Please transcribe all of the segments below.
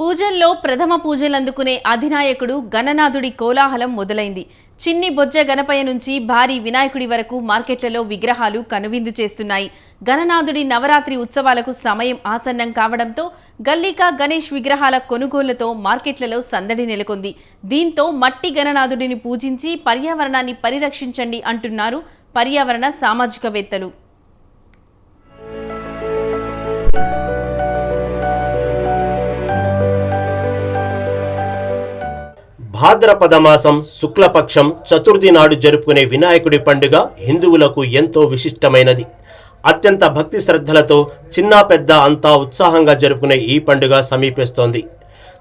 పూజల్లో ప్రథమ పూజలందుకునే అధినాయకుడు గణనాథుడి కోలాహలం మొదలైంది. చిన్ని బొజ్జ గణపయ్య నుంచి భారీ వినాయకుడి వరకు మార్కెట్లలో విగ్రహాలు కనువిందు చేస్తున్నాయి. గణనాథుడి నవరాత్రి ఉత్సవాలకు సమయం ఆసన్నం కావడంతో గల్లీకా గణేష్ విగ్రహాల కొనుగోళ్ళతో మార్కెట్లలో సందడి నెలకొంది. దీంతో మట్టి గణనాథుడిని పూజించి పర్యావరణాన్ని పరిరక్షించండి అంటున్నారు పర్యావరణ సామాజికవేత్తలు. భాద్రపద మాసం శుక్లపక్షం చతుర్థి నాడు జరుపుకునే వినాయకుడి పండుగ హిందువులకు ఎంతో విశిష్టమైనది. అత్యంత భక్తి శ్రద్ధలతో చిన్న పెద్ద అంతా ఉత్సాహంగా జరుపుకునే ఈ పండుగ సమీపిస్తోంది.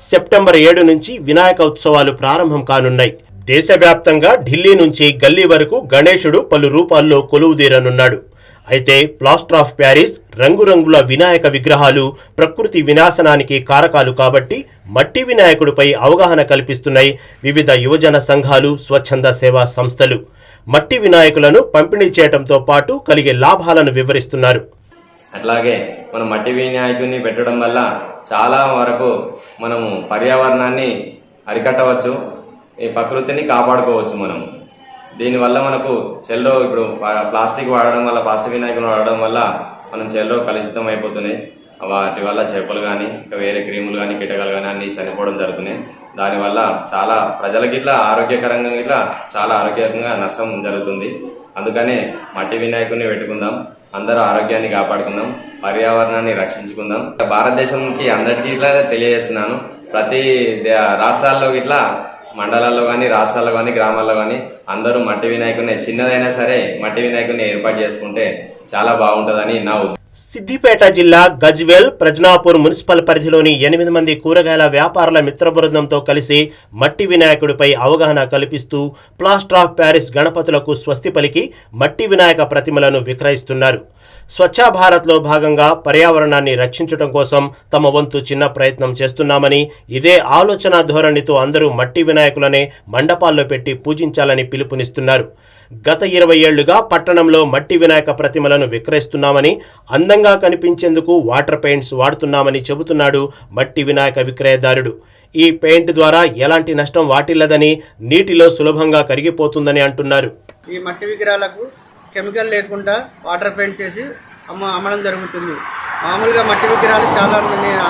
సెప్టెంబర్ ఏడు నుంచి వినాయక ఉత్సవాలు ప్రారంభం కానున్నాయి. దేశవ్యాప్తంగా ఢిల్లీ నుంచి గల్లీ వరకు గణేశుడు పలు రూపాల్లో కొలువుదీరనున్నాడు. అయితే ప్లాస్టర్ ఆఫ్ ప్యారిస్ రంగురంగుల వినాయక విగ్రహాలు ప్రకృతి వినాశనానికి కారకాలు కాబట్టి మట్టి వినాయకుడిపై అవగాహన కల్పిస్తున్నాయి వివిధ యువజన సంఘాలు స్వచ్ఛంద సేవా సంస్థలు. మట్టి వినాయకులను పంపిణీ చేయడంతో పాటు కలిగే లాభాలను వివరిస్తున్నారు. అట్లాగే మనం మట్టి వినాయకుడిని పెట్టడం వల్ల చాలా వరకు మనము పర్యావరణాన్ని అరికట్టవచ్చు ఈ ప్రకృతిని కాపాడుకోవచ్చు మనం దీనివల్ల మనకు చెల్లో ఇప్పుడు ప్లాస్టిక్ వాడడం వల్ల ప్లాస్టిక్ వినాయకులు వాడడం వల్ల మనం చెల్లో కలుషితం అయిపోతున్నాయి. వాటి వల్ల చేపలు కానీ ఇంకా వేరే క్రీములు కానీ కీటకాలు కానీ అన్ని చనిపోవడం జరుగుతున్నాయి. దానివల్ల చాలా ప్రజలకి ఇట్లా ఆరోగ్యకరంగా ఇట్లా చాలా ఆరోగ్యకరంగా నష్టం జరుగుతుంది. అందుకనే మట్టి వినాయకుడిని పెట్టుకుందాం. అందరూ ఆరోగ్యాన్ని కాపాడుకుందాం. పర్యావరణాన్ని రక్షించుకుందాం. భారతదేశంకి అందరికీ ఇట్లా తెలియజేస్తున్నాను. ప్రతి రాష్ట్రాల్లో ఇట్లా మండలాల్లో కానీ రాష్ట్రాల్లో కానీ గ్రామాల్లో కానీ అందరూ మట్టి వినాయకుడిని చిన్నదైనా సరే మట్టి వినాయకుడిని ఏర్పాటు చేసుకుంటే చాలా బాగుంటుందని నా సిద్దిపేట జిల్లా గజ్వేల్ ప్రజ్నాపూర్ మున్సిపల్ పరిధిలోని ఎనిమిది మంది కూరగాయల వ్యాపారుల మిత్ర బృందంతో కలిసి మట్టి వినాయకుడిపై అవగాహన కల్పిస్తూ ప్లాస్టర్ ఆఫ్ ప్యారిస్ గణపతులకు స్వస్తి పలికి మట్టి వినాయక ప్రతిమలను విక్రయిస్తున్నారు. స్వచ్ఛ భారత్లో భాగంగా పర్యావరణాన్ని రక్షించడం కోసం తమ వంతు చిన్న ప్రయత్నం చేస్తున్నామని ఇదే ఆలోచన ధోరణితో అందరూ మట్టి వినాయకులనే మండపాల్లో పెట్టి పూజించాలని పిలుపునిస్తున్నారు. గత ఇరవై ఏళ్ళుగా పట్టణంలో మట్టి వినాయక ప్రతిమలను విక్రయిస్తున్నామని అందంగా కనిపించేందుకు వాటర్ పెయింట్స్ వాడుతున్నామని చెబుతున్నాడు మట్టి వినాయక విక్రయదారుడు. ఈ పెయింట్ ద్వారా ఎలాంటి నష్టం వాటిల్లదని నీటిలో సులభంగా కరిగిపోతుందని అంటున్నారు. ఈ మట్టి విగ్రహాలకు కెమికల్ లేకుండా వాటర్ పెయింట్ చేసి అమ్మ అమ్మడం జరుగుతుంది. మామూలుగా మట్టి విగ్రహాలు చాలా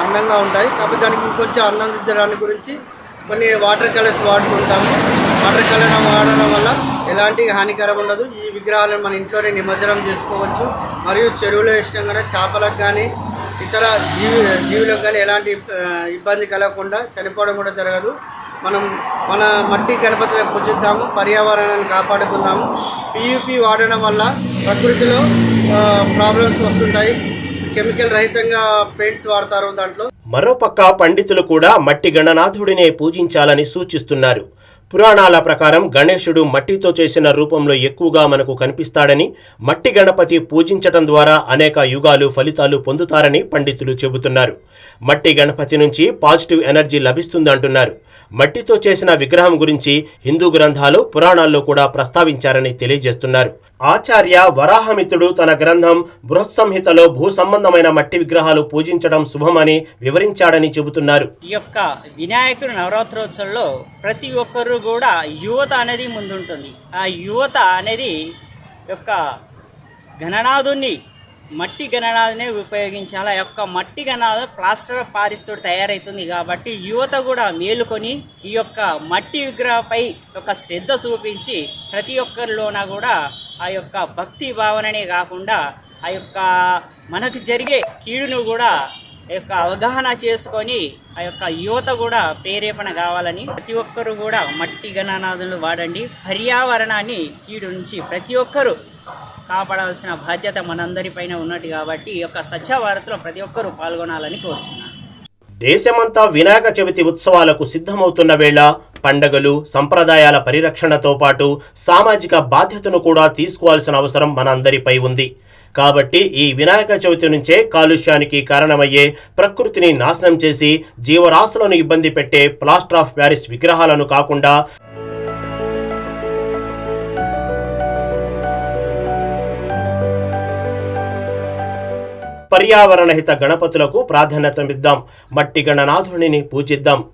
అందంగా ఉంటాయి. కాబట్టి దానికి ఇంకొంచెం అందం దిద్దడానికి గురించి కొన్ని వాటర్ కలర్స్ వాడుకుంటాము. వాటర్ కలర్ వాడడం వల్ల ఎలాంటి హానికరం ఉండదు. ఈ విగ్రహాలను మన ఇంట్లోనే నిమజ్జనం చేసుకోవచ్చు. మరియు చెరువులో వేసినా కూడా చేపలకు కానీ ఇతర జీవి జీవులకు కానీ ఎలాంటి ఇబ్బంది కలగకుండా చనిపోవడం కూడా జరగదు. మనం మన మట్టి గణపతిని పూజిద్దాము పర్యావరణాన్ని కాపాడుకుందాము. పియూపి వాడడం వల్ల ప్రకృతిలో ప్రాబ్లమ్స్ వస్తుంటాయి. కెమికల్ రహితంగా పెయింట్స్ వాడతారు దాంట్లో. మరోపక్క పండితులు కూడా మట్టి గణనాథుడినే పూజించాలని సూచిస్తున్నారు. పురాణాల ప్రకారం గణేశుడు మట్టితో చేసిన రూపంలో ఎక్కువగా మనకు కనిపిస్తాడని మట్టి గణపతి పూజించటం ద్వారా అనేక యుగాలు ఫలితాలు పొందుతారని పండితులు చెబుతున్నారు. మట్టి గణపతి నుంచి పాజిటివ్ ఎనర్జీ లభిస్తుందంటున్నారు. మట్టితో చేసిన విగ్రహం గురించి హిందూ గ్రంథాలు పురాణాల్లో కూడా ప్రస్తావించారని తెలియజేస్తున్నారు. ఆచార్య వరాహమిత్రుడు తన గ్రంథం బృహత్ సంహితలో భూ సంబంధమైన మట్టి విగ్రహాలు పూజించడం శుభమని వివరించాడని చెబుతున్నారు. ఈ యొక్క వినాయకుడు నవరాత్రోత్సవంలో ప్రతి ఒక్కరు కూడా యువత అనేది ముందుంటుంది. ఆ యువత అనేది యొక్క గణనాథుని మట్టి గణనాథునే ఉపయోగించాలి? ఆ యొక్క మట్టి గణనాథు ప్లాస్టర్ ఆఫ్ పారిస్ తోటి తయారవుతుంది కాబట్టి యువత కూడా మేలుకొని ఈ యొక్క మట్టి విగ్రహపై ఒక శ్రద్ధ చూపించి ప్రతి ఒక్కరిలోన కూడా ఆ యొక్క భక్తి భావననే కాకుండా ఆ యొక్క మనకు జరిగే కీడును కూడా ఆ యొక్క అవగాహన చేసుకొని ఆ యొక్క యువత కూడా ప్రేరేపణ కావాలని ప్రతి ఒక్కరు కూడా మట్టి గణనాథులు వాడండి. పర్యావరణాన్ని కీడు నుంచి ప్రతి ఒక్కరూ కాపాడాల్సిన బాధ్యత మనందరిపైన ఉన్నట్టు కాబట్టి ఈ యొక్క స్వచ్ఛ భారత్లో ప్రతి ఒక్కరూ పాల్గొనాలని కోరుతున్నాను దేశమంతా వినాయక చవితి ఉత్సవాలకు సిద్ధమవుతున్న వేళ పండగలు సంప్రదాయాల పరిరక్షణతో పాటు సామాజిక బాధ్యతను కూడా తీసుకోవాల్సిన అవసరం మనందరిపై ఉంది. కాబట్టి ఈ వినాయక చవితి నుంచే కాలుష్యానికి కారణమయ్యే ప్రకృతిని నాశనం చేసి జీవరాశులను ఇబ్బంది పెట్టే ప్లాస్టర్ ఆఫ్ ప్యారిస్ విగ్రహాలను కాకుండా పర్యావరణహిత గణపతులకు ప్రాధాన్యతనిద్దాం. మట్టి గణనాథుడిని పూజిద్దాం.